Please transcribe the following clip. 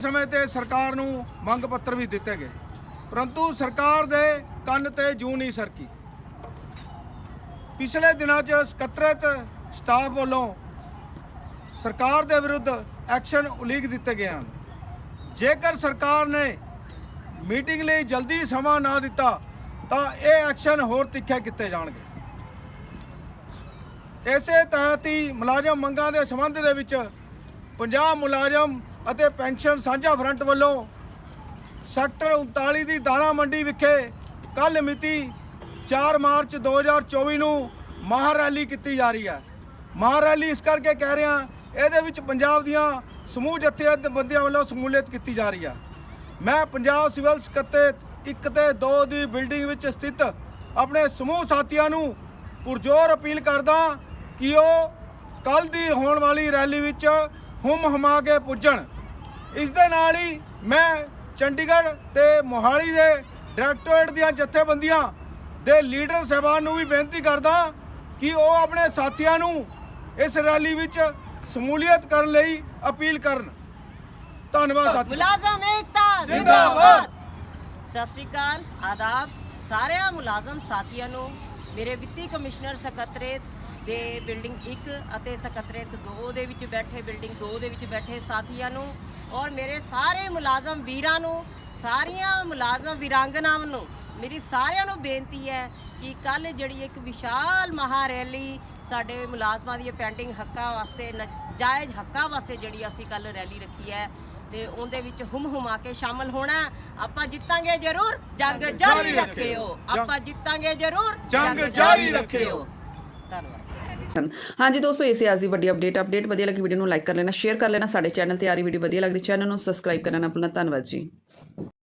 ਸਮੇਂ ਤੇ ਸਰਕਾਰ ਨੂੰ ਮੰਗ ਪੱਤਰ ਵੀ ਦਿੱਤੇ ਗਏ। ਪਰੰਤੂ ਸਰਕਾਰ ਦੇ ਕੰਨ ਤੇ ਜੂ ਨਹੀਂ ਸਰਕੀ। ਪਿਛਲੇ ਦਿਨਾਂ 'ਚ ਸਕੱਤਰਤ ਸਟਾਫ ਵੱਲੋਂ ਸਰਕਾਰ ਦੇ ਵਿਰੁੱਧ ਐਕਸ਼ਨ ਉਲੀਕ ਦਿੱਤੇ ਗਏ ਹਨ। ਜੇਕਰ ਸਰਕਾਰ ਨੇ ਮੀਟਿੰਗ ਲਈ ਜਲਦੀ ਸਮਾਂ ਨਾ ਦਿੱਤਾ, ਤਾਂ ਇਹ ਐਕਸ਼ਨ ਹੋਰ ਤਿੱਖੇ ਕੀਤੇ ਜਾਣਗੇ। ਇਸੇ ਤਹਿਤ ਹੀ ਮੁਲਾਜ਼ਮ ਮੰਗਾਂ ਦੇ ਸੰਬੰਧ ਦੇ ਵਿੱਚ ਪੰਜਾਬ ਮੁਲਾਜ਼ਮ ਅਤੇ ਪੈਨਸ਼ਨ ਸਾਂਝਾ ਫਰੰਟ ਵੱਲੋਂ ਸੈਕਟਰ 39 ਦੀ ਦਾਣਾ ਮੰਡੀ ਵਿਖੇ ਕੱਲ ਮਿਤੀ 4 ਮਾਰਚ 2024 ਨੂੰ ਮਹਾਂ ਰੈਲੀ ਕੀਤੀ ਜਾ ਰਹੀ ਹੈ। ਮਹਾਂ ਰੈਲੀ ਇਸ ਕਰਕੇ ਕਹਿ ਰਿਹਾ, ਇਹਦੇ ਵਿੱਚ ਪੰਜਾਬ ਦੀਆਂ ਸਮੂਹ ਜਥੇਬੰਦੀਆਂ ਵੱਲੋਂ ਸਮੂਲੀਅਤ ਕੀਤੀ ਜਾ ਰਹੀ ਹੈ। ਮੈਂ ਪੰਜਾਬ ਸਿਵਲ ਸਕੱਤਰ 1 ਤੇ 2 ਦੀ ਬਿਲਡਿੰਗ ਵਿੱਚ ਸਥਿਤ ਆਪਣੇ ਸਮੂਹ ਸਾਥੀਆਂ ਨੂੰ ਪੁਰਜੋਰ ਅਪੀਲ ਕਰਦਾ ਕਿ ਉਹ ਕੱਲ ਦੀ ਹੋਣ ਵਾਲੀ ਰੈਲੀ ਵਿੱਚ ਹੁਮ ਹਮਾ ਕੇ ਪੁੱਜਣ। ਇਸ ਦੇ ਨਾਲ ਹੀ ਮੈਂ ਚੰਡੀਗੜ੍ਹ ਤੇ ਮੋਹਾਲੀ ਦੇ ਡਾਇਰੈਕਟੋਰੇਟ ਦੀਆਂ ਜਥੇਬੰਦੀਆਂ ਦੇ ਲੀਡਰ ਸਹਿਬਾਨ ਨੂੰ ਵੀ ਬੇਨਤੀ ਕਰਦਾ ਕਿ ਉਹ ਆਪਣੇ ਸਾਥੀਆਂ ਨੂੰ ਇਸ ਰੈਲੀ ਵਿੱਚ ਸਮੂਲੀਅਤ ਕਰਨ ਲਈ ਅਪੀਲ ਕਰਨ। ਧੰਨਵਾਦ ਸਾਥੀਓ। ਮੁਲਾਜ਼ਮ ਏਕਤਾ। ਜ਼ਿੰਦਾਬਾਦ। ਸਤਿ ਸ਼੍ਰੀ ਅਕਾਲ। ਆਦਾਬ ਸਾਰਿਆਂ ਮੁਲਾਜ਼ਮ ਸਾਥੀਆਂ ਨੂੰ। ਮੇਰੇ ਵਿੱਤੀ ਕਮਿਸ਼ਨਰ ਸਕੱਤਰੇਤ ਦੇ ਬਿਲਡਿੰਗ 1 ਅਤੇ ਸਕੱਤਰੇਤ 2 ਦੇ ਵਿੱਚ ਬੈਠੇ ਬਿਲਡਿੰਗ 2 ਦੇ ਵਿੱਚ ਬੈਠੇ ਸਾਥੀਆਂ ਨੂੰ ਔਰ ਮੇਰੇ ਸਾਰੇ ਮੁਲਾਜ਼ਮ ਵੀਰਾਂ ਨੂੰ ਸਾਰੀਆਂ ਮੁਲਾਜ਼ਮ ਵੀਰਾਂਗਨਾਵਾਂ ਨੂੰ ਮੇਰੀ ਸਾਰਿਆਂ ਨੂੰ ਬੇਨਤੀ ਹੈ ਕਿ ਕੱਲ ਜਿਹੜੀ ਇੱਕ ਵਿਸ਼ਾਲ ਮਹਾ ਰੈਲੀ ਸਾਡੇ ਮੁਲਾਜ਼ਮਾਂ ਦੀਆਂ ਪੈਂਡਿੰਗ ਹੱਕਾਂ ਵਾਸਤੇ ਜਾਇਜ਼ ਹੱਕਾਂ ਵਾਸਤੇ ਜਿਹੜੀ ਅਸੀਂ ਕੱਲ ਰੈਲੀ ਰੱਖੀ ਹੈ ਤੇ ਉਹਦੇ ਵਿੱਚ ਹੁਮ ਹੁਮਾ ਕੇ ਸ਼ਾਮਲ ਹੋਣਾ। ਆਪਾਂ ਜਿੱਤਾਂਗੇ ਜ਼ਰੂਰ ਜੰਗ ਜਾਰੀ ਰੱਖਿਓ ਆਪਾਂ ਜਿੱਤਾਂਗੇ ਜ਼ਰੂਰ ਜੰਗ ਜਾਰੀ ਰੱਖਿਓ। ਧੰਨਵਾਦ ਹਾਂਜੀ ਦੋਸਤੋ, ਇਹ ਸੀ ਅੱਜ ਦੀ ਵੱਡੀ ਅਪਡੇਟ ਅਪਡੇਟ ਵਧੀਆ ਲੱਗੀ ਵੀਡੀਓ ਨੂੰ ਲਾਈਕ ਕਰ ਲੈਣਾ ਸ਼ੇਅਰ ਕਰ ਲੈਣਾ। ਸਾਡੇ ਚੈਨਲ ਤੇ ਆ ਰਹੀ ਵੀਡੀਓ ਵਧੀਆ ਲੱਗਦੀ ਚੈਨਲ ਨੂੰ ਸਬਸਕ੍ਰਾਈਬ ਕਰਨਾ ਨਾ ਭੁੱਲਣਾ। ਧੰਨਵਾਦ ਜੀ।